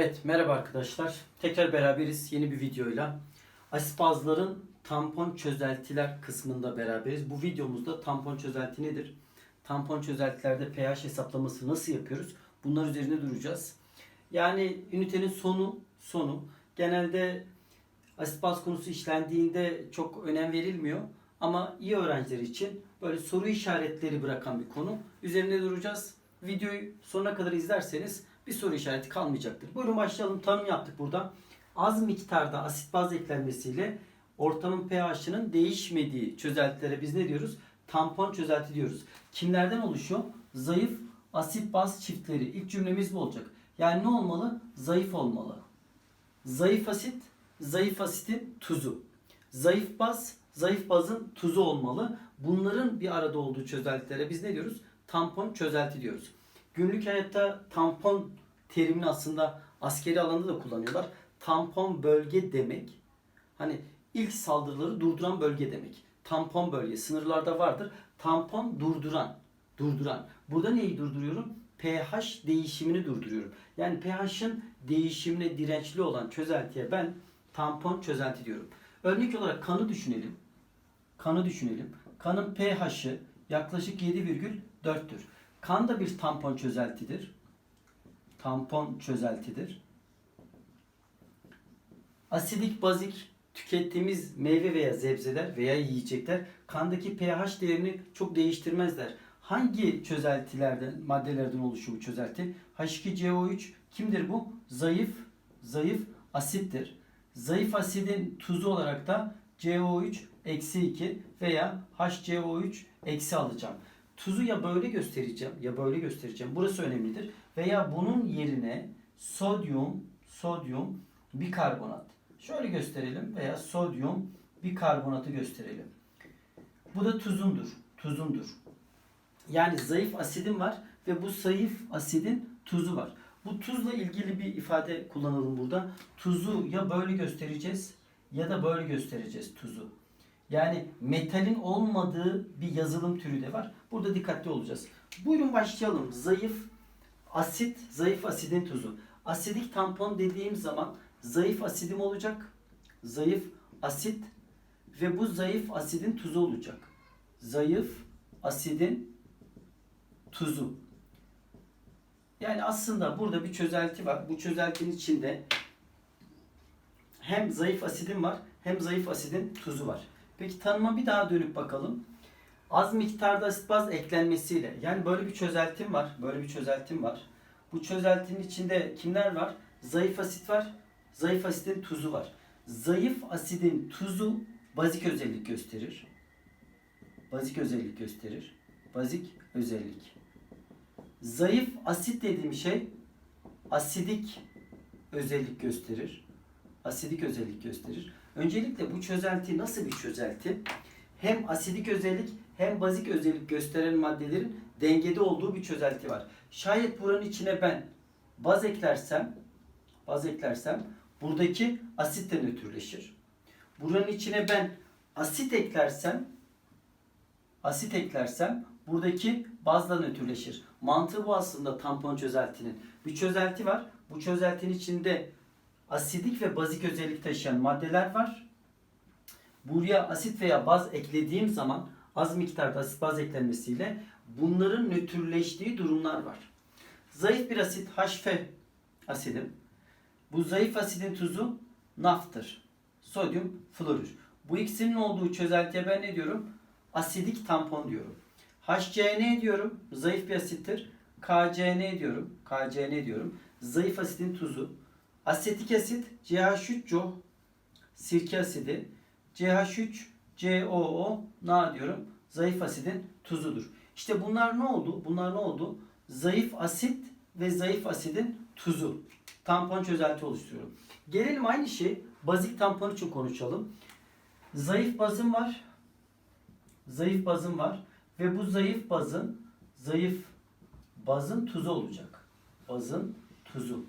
Evet merhaba arkadaşlar. Tekrar beraberiz yeni bir videoyla. Asit bazların tampon çözeltiler kısmında beraberiz. Bu videomuzda tampon çözelti nedir? Tampon çözeltilerde pH hesaplaması nasıl yapıyoruz? Bunlar üzerine duracağız. Yani ünitenin sonu sonu genelde asit baz konusu işlendiğinde çok önem verilmiyor. Ama iyi öğrenciler için böyle soru işaretleri bırakan bir konu. Üzerine duracağız. Videoyu sonuna kadar izlerseniz bir soru işareti kalmayacaktır. Buyurun başlayalım. Tanım yaptık burada. Az miktarda asit baz eklenmesiyle ortamın pH'ının değişmediği çözeltilere biz ne diyoruz? Tampon çözelti diyoruz. Kimlerden oluşuyor? Zayıf asit baz çiftleri. İlk cümlemiz bu olacak. Yani ne olmalı? Zayıf olmalı. Zayıf asit, zayıf asitin tuzu. Zayıf baz, zayıf bazın tuzu olmalı. Bunların bir arada olduğu çözeltilere biz ne diyoruz? Tampon çözelti diyoruz. Günlük hayatta tampon terimini aslında askeri alanda da kullanıyorlar. Tampon bölge demek. Hani ilk saldırıları durduran bölge demek. Tampon bölge sınırlarda vardır. Tampon durduran. Durduran. Burada neyi durduruyorum? pH değişimini durduruyorum. Yani pH'ın değişimine dirençli olan çözeltiye ben tampon çözelti diyorum. Örnek olarak kanı düşünelim. Kanı düşünelim. Kanın pH'i yaklaşık 7,4'tür. Kan da bir tampon çözeltidir. Tampon çözeltidir. Asidik, bazik tükettiğimiz meyve veya sebzeler veya yiyecekler kandaki pH değerini çok değiştirmezler. Hangi çözeltilerden, maddelerden oluşuyor bu çözelti? H2CO3 kimdir bu? Zayıf, zayıf asittir. Zayıf asidin tuzu olarak da CO3 eksi 2 veya HCO3 eksi alacağım. Tuzu ya böyle göstereceğim ya böyle göstereceğim. Burası önemlidir. Veya bunun yerine sodyum, sodyum bikarbonat. Şöyle gösterelim veya sodyum bikarbonatı gösterelim. Bu da tuzundur. Tuzundur. Yani zayıf asidim var ve bu zayıf asidin tuzu var. Bu tuzla ilgili bir ifade kullanalım burada. Tuzu ya böyle göstereceğiz ya da böyle göstereceğiz tuzu. Yani metalin olmadığı bir yazılım türü de var. Burada dikkatli olacağız. Buyurun başlayalım. Zayıf asit, zayıf asidin tuzu. Asidik tampon dediğim zaman zayıf asidim olacak. Zayıf asit ve bu zayıf asidin tuzu olacak. Zayıf asidin tuzu. Yani aslında burada bir çözelti var. Bu çözeltinin içinde hem zayıf asidim var hem zayıf asidin tuzu var. Peki tanıma bir daha dönüp bakalım. Az miktarda asit baz eklenmesiyle yani böyle bir çözeltim var. Böyle bir çözeltim var. Bu çözeltinin içinde kimler var? Zayıf asit var. Zayıf asitin tuzu var. Zayıf asidin tuzu bazik özellik gösterir. Bazik özellik gösterir. Bazik özellik. Zayıf asit dediğim şey asidik özellik gösterir. Asidik özellik gösterir. Öncelikle bu çözelti nasıl bir çözelti? Hem asidik özellik hem bazik özellik gösteren maddelerin dengede olduğu bir çözelti var. Şayet buranın içine ben baz eklersem, baz eklersem buradaki asit de nötrleşir. Buranın içine ben asit eklersem, asit eklersem buradaki bazla nötrleşir. Mantığı bu aslında tampon çözeltinin. Bir çözelti var. Bu çözeltinin içinde asidik ve bazik özellik taşıyan maddeler var. Buraya asit veya baz eklediğim zaman az miktarda asit baz eklenmesiyle bunların nötrleştiği durumlar var. Zayıf bir asit HF asidim. Bu zayıf asidin tuzu naftır. Sodyum florür. Bu ikisinin olduğu çözeltiye ben ne diyorum? Asidik tampon diyorum. HCN diyorum. Zayıf bir asittir. KCN diyorum. KCN diyorum. Zayıf asitin tuzu. Asetik asit CH3CO sirke asidi. CH3 COO na diyorum. Zayıf asidin tuzudur. İşte bunlar ne oldu? Bunlar ne oldu? Zayıf asit ve zayıf asidin tuzu. Tampon çözelti oluşturuyorum. Gelelim aynı şey bazik tampon için konuşalım. Zayıf bazım var. Zayıf bazım var ve bu zayıf bazın zayıf bazın tuzu olacak. Bazın tuzu.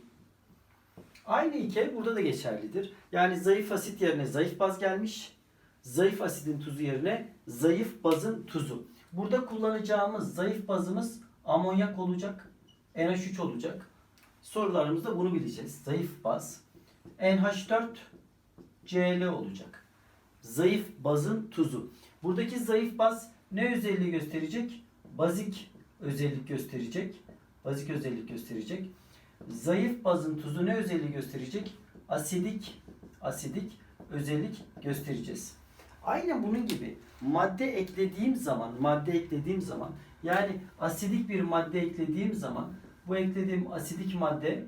Aynı hikaye burada da geçerlidir. Yani zayıf asit yerine zayıf baz gelmiş. Zayıf asidin tuzu yerine zayıf bazın tuzu. Burada kullanacağımız zayıf bazımız amonyak olacak. NH3 olacak. Sorularımızda bunu bileceğiz. Zayıf baz. NH4 Cl olacak. Zayıf bazın tuzu. Buradaki zayıf baz ne özelliği gösterecek? Bazik özellik gösterecek. Bazik özellik gösterecek. Zayıf bazın tuzu ne özelliği gösterecek? Asidik asidik özellik göstereceğiz. Aynen bunun gibi madde eklediğim zaman, madde eklediğim zaman yani asidik bir madde eklediğim zaman bu eklediğim asidik madde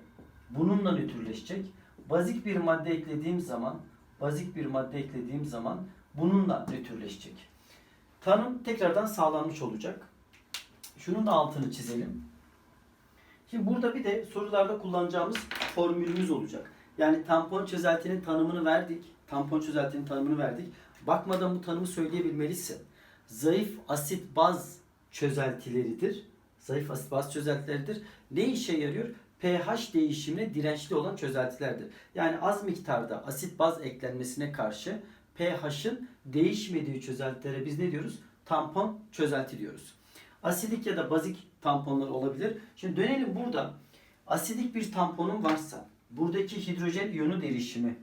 bununla nötrleşecek. Bazik bir madde eklediğim zaman, bazik bir madde eklediğim zaman bununla nötrleşecek. Tanım tekrardan sağlanmış olacak. Şunun da altını çizelim. Şimdi burada bir de sorularda kullanacağımız formülümüz olacak. Yani tampon çözeltinin tanımını verdik. Tampon çözeltinin tanımını verdik. Bakmadan bu tanımı söyleyebilmelisin. Zayıf asit baz çözeltileridir. Zayıf asit baz çözeltileridir. Ne işe yarıyor? pH değişimine dirençli olan çözeltilerdir. Yani az miktarda asit baz eklenmesine karşı pH'ın değişmediği çözeltilere biz ne diyoruz? Tampon çözelti diyoruz. Asidik ya da bazik tamponlar olabilir. Şimdi dönelim burada. Asidik bir tamponun varsa buradaki hidrojen iyonu derişimi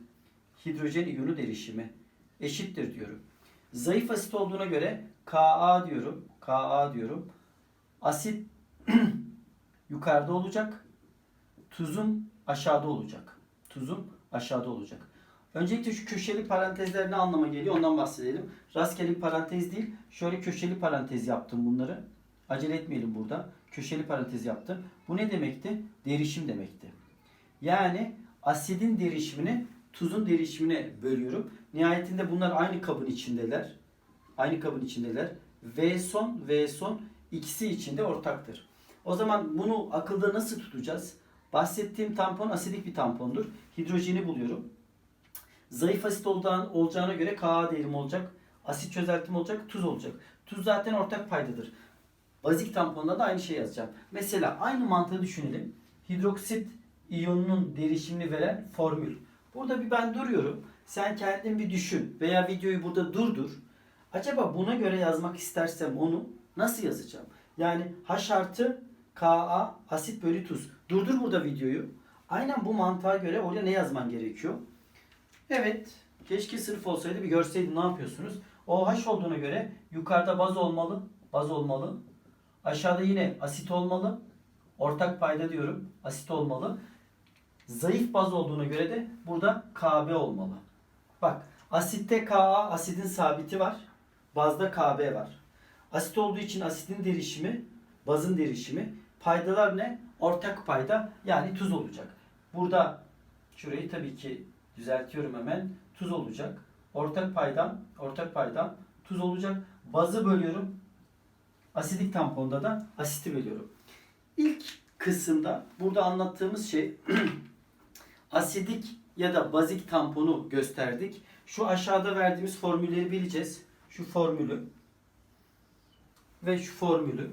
hidrojen iyonu derişimi eşittir diyorum. Zayıf asit olduğuna göre Ka diyorum. Ka diyorum. Asit yukarıda olacak. Tuzum aşağıda olacak. Tuzum aşağıda olacak. Öncelikle şu köşeli parantezler ne anlama geliyor ondan bahsedelim. Rastgele parantez değil. Şöyle köşeli parantez yaptım bunları. Acele etmeyelim burada. Köşeli parantez yaptım. Bu ne demekti? Derişim demekti. Yani asidin derişimini tuzun derişimine bölüyorum. Nihayetinde bunlar aynı kabın içindeler. Aynı kabın içindeler. V son, V son ikisi içinde ortaktır. O zaman bunu akılda nasıl tutacağız? Bahsettiğim tampon asidik bir tampondur. Hidrojeni buluyorum. Zayıf asit olacağına göre Ka değerim olacak. Asit çözeltim olacak, tuz olacak. Tuz zaten ortak paydadır. Bazik tamponda da aynı şey yazacağım. Mesela aynı mantığı düşünelim. Hidroksit iyonunun derişimini veren formül. Burada bir ben duruyorum. Sen kendin bir düşün veya videoyu burada durdur. Acaba buna göre yazmak istersem onu nasıl yazacağım? Yani H artı Ka asit bölü tuz. Durdur burada videoyu. Aynen bu mantığa göre oraya ne yazman gerekiyor? Evet. Keşke sınıf olsaydı bir görseydim ne yapıyorsunuz? OH olduğuna göre yukarıda baz olmalı. Baz olmalı. Aşağıda yine asit olmalı. Ortak payda diyorum. Asit olmalı. Zayıf baz olduğuna göre de burada Kb olmalı. Bak asitte Ka asidin sabiti var. Bazda Kb var. Asit olduğu için asitin derişimi, bazın derişimi. Paydalar ne? Ortak payda yani tuz olacak. Burada şurayı tabii ki düzeltiyorum hemen. Tuz olacak. Ortak paydam, ortak paydam tuz olacak. Bazı bölüyorum. Asidik tamponda da asiti bölüyorum. İlk kısımda burada anlattığımız şey asidik ya da bazik tamponu gösterdik. Şu aşağıda verdiğimiz formülleri bileceğiz. Şu formülü ve şu formülü.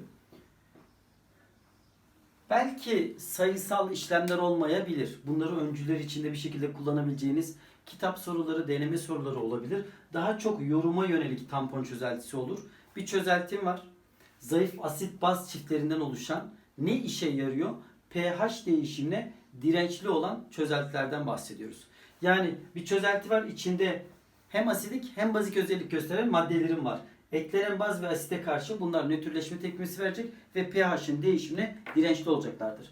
Belki sayısal işlemler olmayabilir. Bunları öncüler içinde bir şekilde kullanabileceğiniz kitap soruları, deneme soruları olabilir. Daha çok yoruma yönelik tampon çözeltisi olur. Bir çözeltim var. Zayıf asit baz çiftlerinden oluşan ne işe yarıyor? pH değişimine dirençli olan çözeltilerden bahsediyoruz. Yani bir çözelti var içinde hem asidik hem bazik özellik gösteren maddelerim var. Eklenen baz ve asite karşı bunlar nötrleşme tepkimesi verecek ve pH'in değişimine dirençli olacaklardır.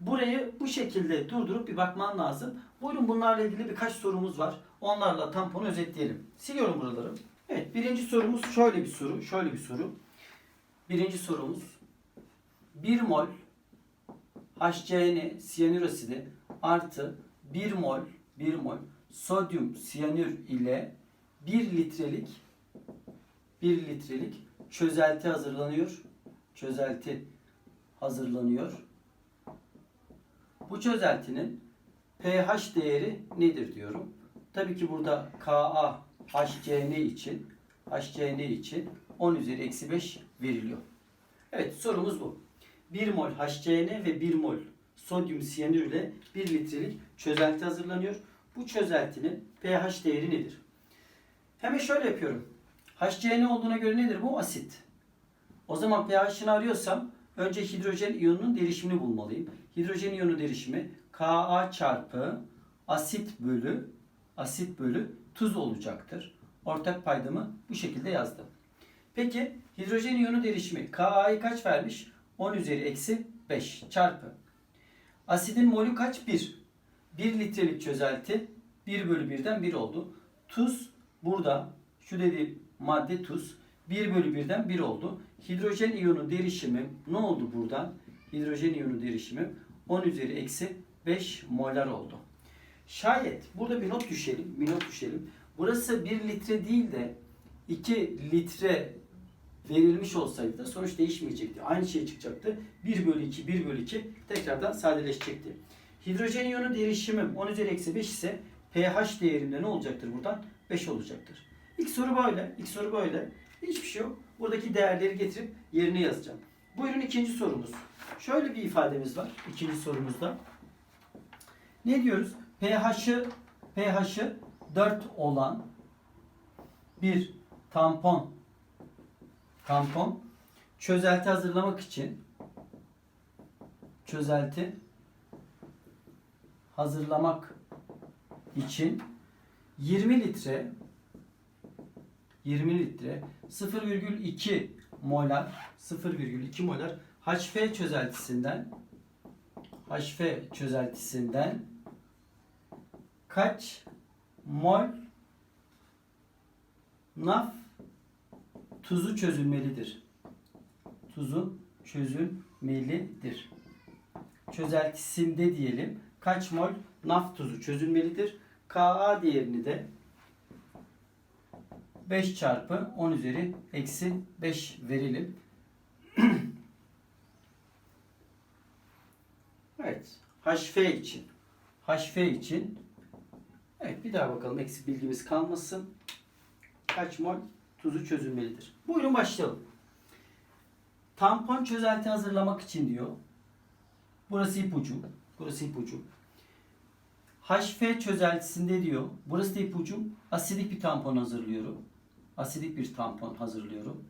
Burayı bu şekilde durdurup bir bakman lazım. Buyurun bunlarla ilgili birkaç sorumuz var. Onlarla tamponu özetleyelim. Siliyorum buraları. Evet birinci sorumuz şöyle bir soru. Şöyle bir soru. Birinci sorumuz 1 mol HCN siyanür asidi artı 1 mol 1 mol sodyum siyanür ile 1 litrelik 1 litrelik çözelti hazırlanıyor. Çözelti hazırlanıyor. Bu çözeltinin pH değeri nedir diyorum. Tabii ki burada Ka HCN için HCN için 10 üzeri eksi 5 veriliyor. Evet sorumuz bu. 1 mol HCN ve 1 mol sodyum siyanür ile 1 litrelik çözelti hazırlanıyor. Bu çözeltinin pH değeri nedir? Hemen şöyle yapıyorum. HCN olduğuna göre nedir bu? Asit. O zaman pH'ini arıyorsam Önce hidrojen iyonunun derişimini bulmalıyım. Hidrojen iyonu derişimi Ka çarpı asit bölü asit bölü tuz olacaktır. Ortak paydamı bu şekilde yazdım. Peki hidrojen iyonu derişimi Ka'yı kaç vermiş? 10 üzeri eksi 5 çarpı. Asidin molü kaç? 1. 1 litrelik çözelti 1 bölü 1'den 1 oldu. Tuz burada şu dediğim madde tuz 1 bölü 1'den 1 oldu. Hidrojen iyonu derişimi ne oldu buradan? Hidrojen iyonu derişimi 10 üzeri eksi 5 molar oldu. Şayet burada bir not düşelim, bir not düşelim. Burası 1 litre değil de 2 litre verilmiş olsaydı da sonuç değişmeyecekti. Aynı şey çıkacaktı. 1 bölü 2, 1 bölü 2 tekrardan sadeleşecekti. Hidrojen iyonu derişimim 10 üzeri eksi 5 ise pH değerinde ne olacaktır buradan? 5 olacaktır. İlk soru böyle. İlk soru böyle. Hiçbir şey yok. Buradaki değerleri getirip yerine yazacağım. Buyurun ikinci sorumuz. Şöyle bir ifademiz var ikinci sorumuzda. Ne diyoruz? pH'ı pH'ı 4 olan bir tampon tampon çözelti hazırlamak için çözelti hazırlamak için 20 litre 20 litre 0,2 molar 0,2 molar HF çözeltisinden HF çözeltisinden kaç mol naf tuzu çözülmelidir? Tuzu çözülmelidir. Çözeltisinde diyelim kaç mol naf tuzu çözülmelidir? Ka değerini de 5 çarpı 10 üzeri eksi 5 verelim. evet. HF için. HF için. Evet bir daha bakalım eksik bilgimiz kalmasın. Kaç mol tuzu çözülmelidir? Buyurun başlayalım. Tampon çözelti hazırlamak için diyor. Burası ipucu. Burası ipucu. HF çözeltisinde diyor. Burası da ipucum. Asidik bir tampon hazırlıyorum. Asidik bir tampon hazırlıyorum.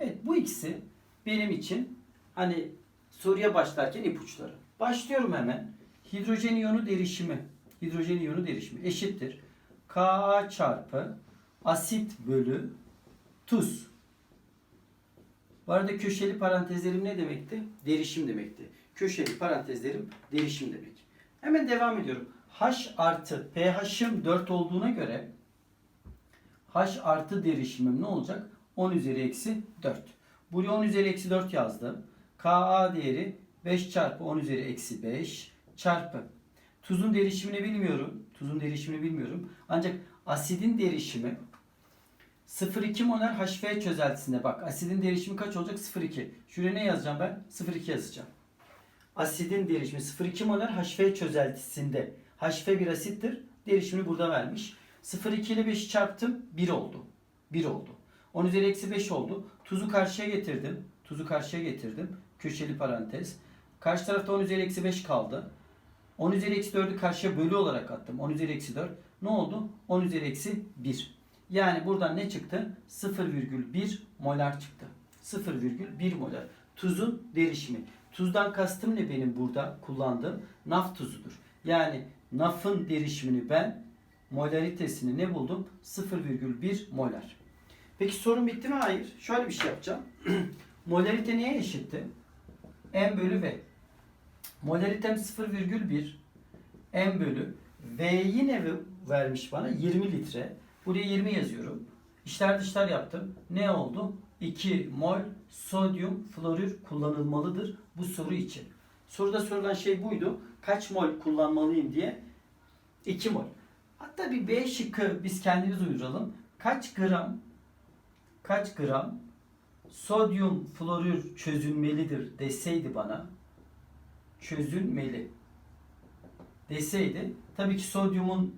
Evet bu ikisi benim için hani soruya başlarken ipuçları. Başlıyorum hemen. Hidrojen iyonu derişimi. Hidrojen iyonu derişimi eşittir. Ka çarpı asit bölü tuz. Bu arada köşeli parantezlerim ne demekti? Derişim demekti. Köşeli parantezlerim derişim demek. Hemen devam ediyorum. H artı pH'im 4 olduğuna göre H artı derişimim ne olacak? 10 üzeri eksi 4. Buraya 10 üzeri eksi 4 yazdım. Ka değeri 5 çarpı 10 üzeri eksi 5 çarpı. Tuzun derişimini bilmiyorum. Tuzun derişimini bilmiyorum. Ancak asidin derişimi 0,2 molar HF çözeltisinde bak asidin derişimi kaç olacak? 0,2. Şuraya ne yazacağım ben? 0,2 yazacağım. Asidin derişimi 0,2 molar HF çözeltisinde. HF bir asittir. Derişimini burada vermiş. 0,2 ile 5'i çarptım. 1 oldu. 1 oldu. 10 üzeri eksi 5 oldu. Tuzu karşıya getirdim. Tuzu karşıya getirdim. Köşeli parantez. Karşı tarafta 10 üzeri eksi 5 kaldı. 10 üzeri eksi 4'ü karşıya bölü olarak attım. 10 üzeri eksi 4. Ne oldu? 10 üzeri eksi 1. Yani buradan ne çıktı? 0,1 molar çıktı. 0,1 molar. Tuzun derişimi. Tuzdan kastım ne benim burada kullandığım? Naf tuzudur. Yani nafın derişimini ben molaritesini ne buldum? 0,1 molar. Peki sorun bitti mi? Hayır. Şöyle bir şey yapacağım. Molarite neye eşitti? M bölü V. Molaritem 0,1 M bölü V'yi ne vermiş bana? 20 litre. Buraya 20 yazıyorum. İçler dışlar yaptım. Ne oldu? 2 mol sodyum florür kullanılmalıdır bu soru için. Soruda sorulan şey buydu. Kaç mol kullanmalıyım diye. 2 mol. Hatta bir B şıkkı biz kendimiz uyduralım. Kaç gram kaç gram sodyum florür çözülmelidir deseydi bana çözülmeli deseydi tabii ki sodyumun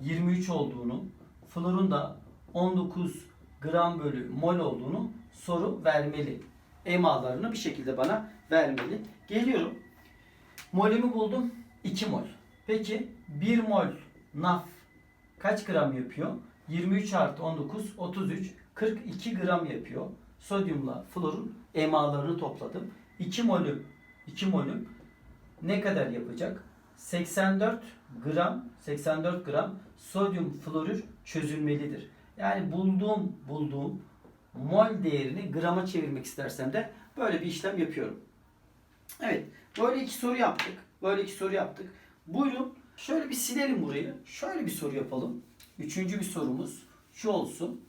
23 olduğunu florun da 19 gram bölü mol olduğunu soru vermeli. EMA'larını bir şekilde bana vermeli. Geliyorum. Molümü buldum. 2 mol. Peki 1 mol naf kaç gram yapıyor? 23 artı 19 33 42 gram yapıyor. Sodyumla florun EMA'larını topladım. 2 molü 2 molü ne kadar yapacak? 84 gram 84 gram sodyum florür çözülmelidir. Yani bulduğum bulduğum mol değerini grama çevirmek istersem de böyle bir işlem yapıyorum. Evet. Böyle iki soru yaptık. Böyle iki soru yaptık. Buyurun. Şöyle bir silelim burayı. Şöyle bir soru yapalım. Üçüncü bir sorumuz şu olsun.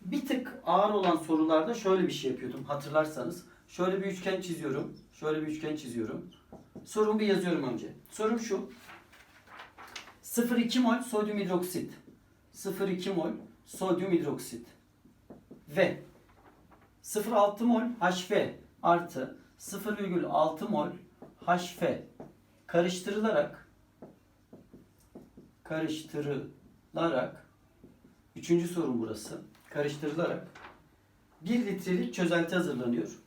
Bir tık ağır olan sorularda şöyle bir şey yapıyordum hatırlarsanız. Şöyle bir üçgen çiziyorum. Şöyle bir üçgen çiziyorum. Sorumu bir yazıyorum önce. Sorum şu. 0,2 mol sodyum hidroksit. 0,2 mol sodyum hidroksit. Ve 0,6 mol HF artı 0,6 mol HF karıştırılarak karıştırılarak üçüncü sorun burası. Karıştırılarak 1 litrelik çözelti hazırlanıyor.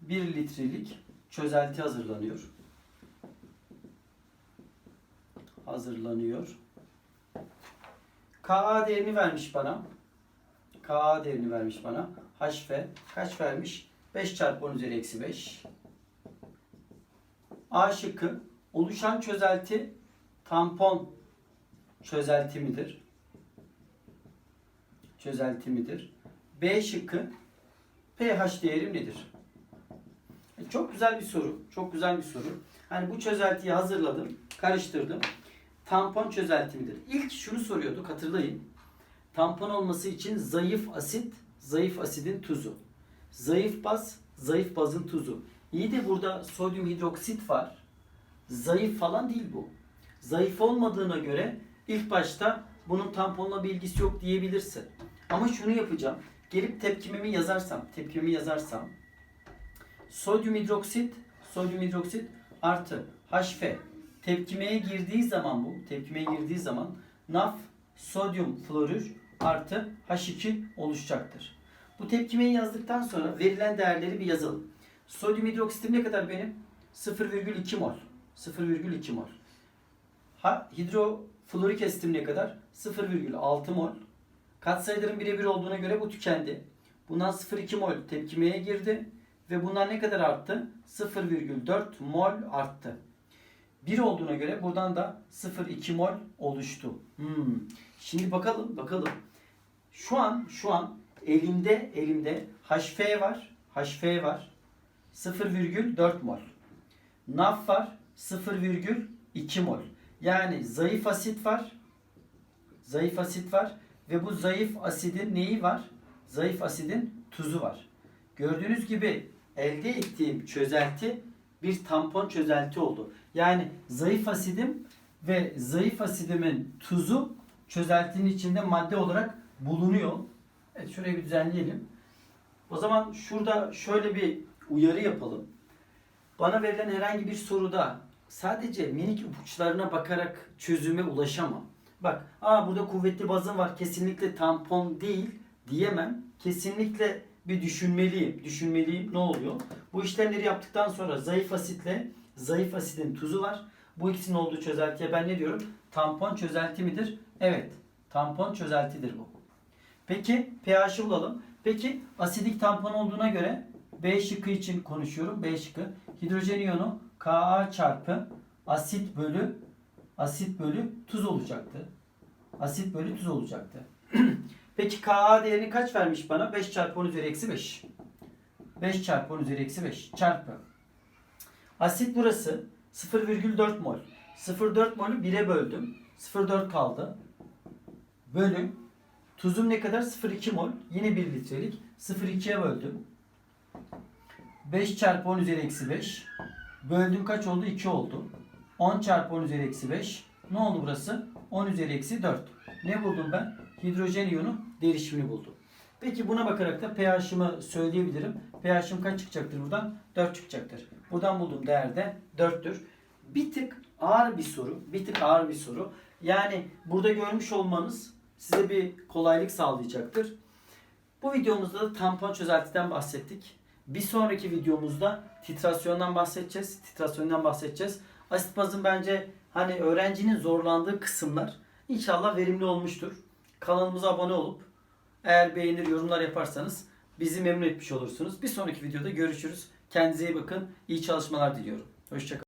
1 litrelik çözelti hazırlanıyor. Hazırlanıyor. Ka değerini vermiş bana. Ka değerini vermiş bana. HF kaç vermiş? 5 çarpı 10 üzeri eksi 5. A şıkkı oluşan çözelti tampon çözelti midir? Çözelti midir? B şıkkı pH değerim nedir? E, Çok güzel bir soru. Çok güzel bir soru. Hani bu çözeltiyi hazırladım, karıştırdım. Tampon çözelti midir? İlk şunu soruyorduk hatırlayın. Tampon olması için zayıf asit, zayıf asidin tuzu. Zayıf baz, zayıf bazın tuzu. İyi de burada sodyum hidroksit var. Zayıf falan değil bu. Zayıf olmadığına göre ilk başta bunun tamponla bir ilgisi yok diyebilirsin. Ama şunu yapacağım. Gelip tepkimemi yazarsam, tepkimemi yazarsam sodyum hidroksit, sodyum hidroksit artı HF tepkimeye girdiği zaman bu, tepkimeye girdiği zaman NaF sodyum florür artı H2 oluşacaktır. Bu tepkimeyi yazdıktan sonra verilen değerleri bir yazalım. Sodyum hidroksitim ne kadar benim? 0,2 mol. 0,2 mol. Ha, hidroflorik asitim ne kadar? 0,6 mol. Katsayıların birebir olduğuna göre bu tükendi. Bundan 0,2 mol tepkimeye girdi. Ve bundan ne kadar arttı? 0,4 mol arttı. 1 olduğuna göre buradan da 0,2 mol oluştu. Hmm. Şimdi bakalım, bakalım. Şu an, şu an elimde, elimde HF var. HF var. 0,4 mol. NaF var. 0,2 mol. Yani zayıf asit var. Zayıf asit var. Ve bu zayıf asidin neyi var? Zayıf asidin tuzu var. Gördüğünüz gibi elde ettiğim çözelti bir tampon çözelti oldu. Yani zayıf asidim ve zayıf asidimin tuzu çözeltinin içinde madde olarak bulunuyor. Evet şurayı bir düzenleyelim. O zaman şurada şöyle bir uyarı yapalım. Bana verilen herhangi bir soruda sadece minik ipuçlarına bakarak çözüme ulaşamam. Bak, aa burada kuvvetli bazın var kesinlikle tampon değil diyemem. Kesinlikle bir düşünmeliyim. Düşünmeliyim ne oluyor? Bu işlemleri yaptıktan sonra zayıf asitle zayıf asidin tuzu var. Bu ikisinin olduğu çözeltiye ben ne diyorum? Tampon çözelti midir? Evet. Tampon çözeltidir bu. Peki pH'i bulalım. Peki asidik tampon olduğuna göre B şıkkı için konuşuyorum. B şıkkı. Hidrojen iyonu Ka çarpı asit bölü asit bölü tuz olacaktı. Asit bölü tuz olacaktı. Peki Ka değerini kaç vermiş bana? 5 çarpı 10 üzeri eksi 5. 5 çarpı 10 üzeri eksi 5 çarpı. Asit burası 0,4 mol. 0,4 molü 1'e böldüm. 0,4 kaldı. Bölüm. Tuzum ne kadar? 0,2 mol. Yine 1 litrelik. 0,2'ye böldüm. 5 çarpı 10 üzeri eksi 5. Böldüm kaç oldu? 2 oldu. 10 çarpı 10 üzeri eksi 5. Ne oldu burası? 10 üzeri eksi 4. Ne buldum ben? Hidrojen iyonu derişimini buldum. Peki buna bakarak da pH'ımı söyleyebilirim. pH'ım kaç çıkacaktır buradan? 4 çıkacaktır. Buradan bulduğum değer de 4'tür. Bir tık ağır bir soru. Bir tık ağır bir soru. Yani burada görmüş olmanız size bir kolaylık sağlayacaktır. Bu videomuzda da tampon çözeltiden bahsettik. Bir sonraki videomuzda titrasyondan bahsedeceğiz. Titrasyondan bahsedeceğiz. Asit bazın bence hani öğrencinin zorlandığı kısımlar inşallah verimli olmuştur. Kanalımıza abone olup eğer beğenir yorumlar yaparsanız bizi memnun etmiş olursunuz. Bir sonraki videoda görüşürüz. Kendinize iyi bakın. İyi çalışmalar diliyorum. Hoşçakalın.